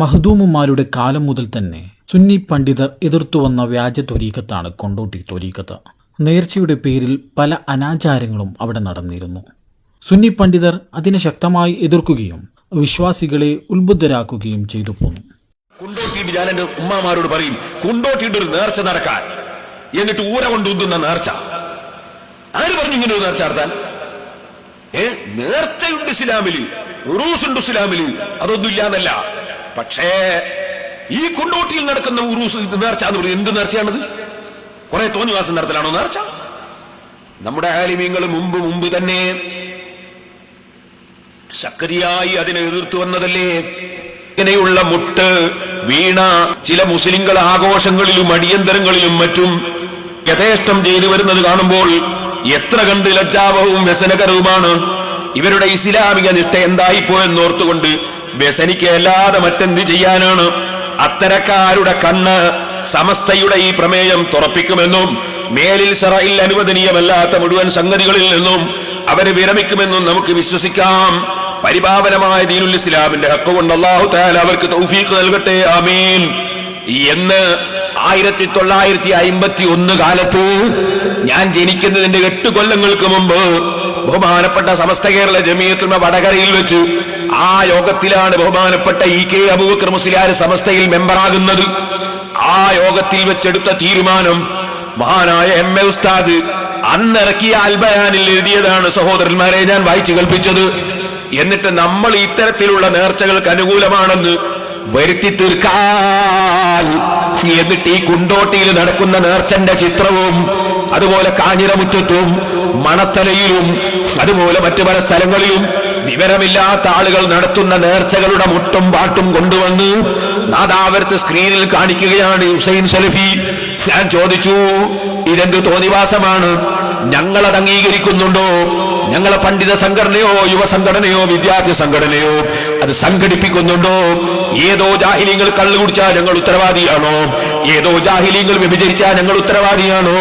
മഹദൂമുമാരുടെ കാലം മുതൽ തന്നെ സുന്നി പണ്ഡിതർ എതിർത്തു വന്ന വ്യാജ ത്വരീക്കത്താണ് കൊണ്ടോട്ടി ത്വരീക്കത്ത് നേർച്ചയുടെ പേരിൽ പല അനാചാരങ്ങളും അവിടെ നടന്നിരുന്നു. സുന്നി പണ്ഡിതർ അതിനെ ശക്തമായി എതിർക്കുകയും വിശ്വാസികളെ ഉത്ബുദ്ധരാക്കുകയും ചെയ്തു പോന്നു. ഉമ്മമാരോട് പറയും കുണ്ടോട്ടിയിട്ട് ഒരു നേർച്ച നടക്കാൻ. എന്നിട്ട് ഊര കൊണ്ടുന്തുന്ന നേർച്ച. ആര് പറഞ്ഞു ഇങ്ങനെ ഒരു നേർച്ച നടത്താൻ? ഏ നേർച്ചയുണ്ട് ഇസ്ലാമിൽ ഉണ്ട് ഇസ്ലാമിൽ അതൊന്നും ഇല്ലാന്നല്ല. പക്ഷേ ഈ കുണ്ടോട്ടിയിൽ നടക്കുന്ന ഉറൂസ് നേർച്ച എന്ന് പറയുന്നത് എന്ത് നേർച്ചയാണത്? കുറെ തോന്നിവാസം നടത്തലാണോ നേർച്ച? നമ്മുടെ ആലിമീങ്ങൾ മുമ്പ് മുമ്പ് തന്നെ ശക്തിയായി അതിനെ എതിർത്തു വന്നതല്ലേ? ഇങ്ങനെയുള്ള മുട്ട് വീണ ചില മുസ്ലിങ്ങൾ ആഘോഷങ്ങളിലും അടിയന്തരങ്ങളിലും മറ്റും യഥേഷ്ടം ചെയ്തു വരുന്നത് കാണുമ്പോൾ എത്ര കണ്ട് ലജ്ജാപവും വ്യസനകരവുമാണ്. ഇവരുടെ ഇസ്ലാമിക നിഷ്ഠ എന്തായിപ്പോയെന്നോർത്തുകൊണ്ട് വ്യസനിക്കല്ലാതെ മറ്റെന്ത് ചെയ്യാനാണ്? അത്തരക്കാരുടെ കണ്ണ് സമസ്തയുടെ ഈ പ്രമേയം തുറപ്പിക്കുമെന്നും മേലിൽ സറയിൽ അനുവദനീയമല്ലാത്ത മുഴുവൻ സംഗതികളിൽ നിന്നും അവരെ വിരമിക്കുമെന്നും നമുക്ക് വിശ്വസിക്കാം. പരിപാവനമായ ദീനുൽ ഇസ്ലാമിന്റെ ഹക്ക് കൊണ്ട് അള്ളാഹു താല അവർക്ക് തൗഫീഖ് നൽകട്ടെ ആമീൻ. എന്ന് ആയിരത്തി തൊള്ളായിരത്തി അയിമ്പത്തി ഒന്ന് കാലത്ത് ഞാൻ ജനിക്കുന്നതിന്റെ എട്ട് കൊല്ലങ്ങൾക്ക് മുമ്പ് ബഹുമാനപ്പെട്ട സമസ്ത കേരള ജമീയത്തുമ വടകരയിൽ വെച്ച് ആ യോഗത്തിലാണ് ബഹുമാനപ്പെട്ട ഇ കെ അബൂബക്കർ മുസ്ലിയാർ സമസ്തയിൽ മെമ്പറാകുന്നത്. ആ യോഗത്തിൽ വെച്ചെടുത്ത തീരുമാനം മഹാനായ എം എ ഉസ്താദ് അന്നിറക്കിയ അൽബയാനിൽ എഴുതിയതാണ്. സഹോദരന്മാരെ ഞാൻ വായിച്ചു കൽപ്പിച്ചത് എന്നിട്ട് നമ്മൾ ഇത്തരത്തിലുള്ള നേർച്ചകൾക്ക് അനുകൂലമാണെന്ന് വരുത്തി തീർക്കാൻ. എന്നിട്ട് ഈ കുണ്ടോട്ടിയിൽ നടക്കുന്ന നേർച്ചന്റെ ചിത്രവും അതുപോലെ കാഞ്ഞിരമുറ്റത്തും മണത്തലയിലും അതുപോലെ മറ്റു പല സ്ഥലങ്ങളിലും വിവരമില്ലാത്ത ആളുകൾ നടത്തുന്ന നേർച്ചകളുടെ മുട്ടും പാട്ടും കൊണ്ടുവന്ന് നാദാവരത്ത് സ്ക്രീനിൽ കാണിക്കുകയാണ് ഹുസൈൻ സലഫി ഞാൻ ചോദിച്ചു ഇതെന്ത് തോന്നിവാസമാണ്? ഞങ്ങളത് അംഗീകരിക്കുന്നുണ്ടോ? ഞങ്ങളെ പണ്ഡിത സംഘടനയോ യുവ സംഘടനയോ വിദ്യാർത്ഥി സംഘടനയോ അത് സംഘടിപ്പിക്കുന്നുണ്ടോ? ഏതോ ജാഹിലിങ്ങൾ കള്ളു കുടിച്ചാൽ ഞങ്ങൾ ഉത്തരവാദിയാണോ? ഏതോ ജാഹിലീങ്ങൾ വ്യഭിചരിച്ചാൽ ഞങ്ങൾ ഉത്തരവാദിയാണോ?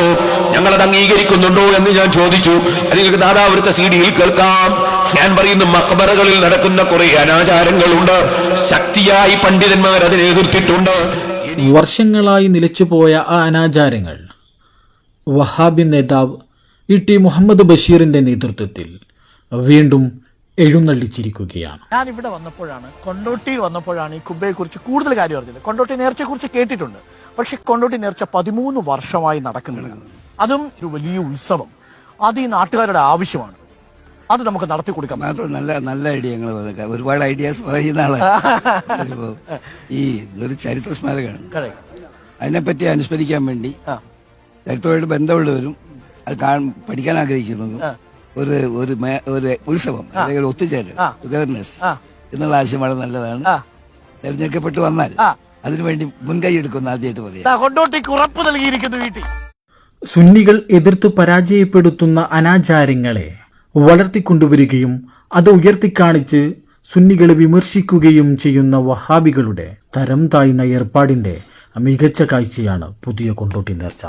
ഞങ്ങളത് അംഗീകരിക്കുന്നുണ്ടോ എന്ന് ഞാൻ ചോദിച്ചു. നിങ്ങൾക്ക് നാദാവൃത്ത സി ഡിയിൽ കേൾക്കാം. ഞാൻ പറയുന്ന മക്ബറകളിൽ നടക്കുന്ന കുറെ അനാചാരങ്ങളുണ്ട്. ശക്തിയായി പണ്ഡിതന്മാർ അതിനെ എതിർത്തിട്ടുണ്ട്. വർഷങ്ങളായി നിലച്ചുപോയ ആ അനാചാരങ്ങൾ വഹാബി നേതാവ് ഇ ടി മുഹമ്മദ് ബഷീറിന്റെ നേതൃത്വത്തിൽ വീണ്ടും എഴുന്നള്ളിച്ചിരിക്കുകയാണ്. ഞാൻ ഇവിടെ വന്നപ്പോഴാണ് കൊണ്ടോട്ടി വന്നപ്പോഴാണ് ഈ കുബ്ബയെ കുറിച്ച് കൂടുതൽ കാര്യം അറിഞ്ഞത്. കൊണ്ടോട്ടി നേർച്ചയെ കുറിച്ച് കേട്ടിട്ടുണ്ട്. പക്ഷെ കൊണ്ടോട്ടി നേർച്ച പതിമൂന്ന് വർഷമായി നടക്കുന്നുണ്ട് അതും ഒരു വലിയ ഉത്സവം. അത് ഈ നാട്ടുകാരുടെ ആവശ്യമാണ്. അത് നമുക്ക് നടത്തി കൊടുക്കാം മാത്രം നല്ല നല്ല ഐഡിയ ഒരുപാട് ഐഡിയാസ് പറയുന്ന ആളാണ്. ഈ ഇതൊരു ചരിത്ര സ്മാരകമാണ് അതിനെപ്പറ്റി അനുസ്മരിക്കാൻ വേണ്ടി. ചരിത്രമായിട്ട് ബന്ധമുള്ളവരും അത് കാണാൻ പഠിക്കാൻ ആഗ്രഹിക്കുന്നതും ഒരു ഒരു ഒരു ഉത്സവം അല്ലെങ്കിൽ ഒത്തുചേരൽ. ടുഗദർനെസ്. എന്നുള്ള ആശയം വളരെ നല്ലതാണ്. തെരഞ്ഞെടുക്കപ്പെട്ട് വന്നാൽ അതിനുവേണ്ടി മുൻകൈ എടുക്കുന്ന ആദ്യമായിട്ട് പറയാം ഉറപ്പ് നൽകിയിരിക്കുന്നു വീട്ടിൽ സുന്നികൾ എതിർത്ത് പരാജയപ്പെടുത്തുന്ന അനാചാരങ്ങളെ വളർത്തിക്കൊണ്ടുവരികയും അത് ഉയർത്തിക്കാണിച്ച് സുന്നികളെ വിമർശിക്കുകയും ചെയ്യുന്ന വഹാബികളുടെ തരം താഴ്ന്ന ഏർപ്പാടിന്റെ മികച്ച കാഴ്ചയാണ് പുതിയ കൊണ്ടോട്ടി നേർച്ച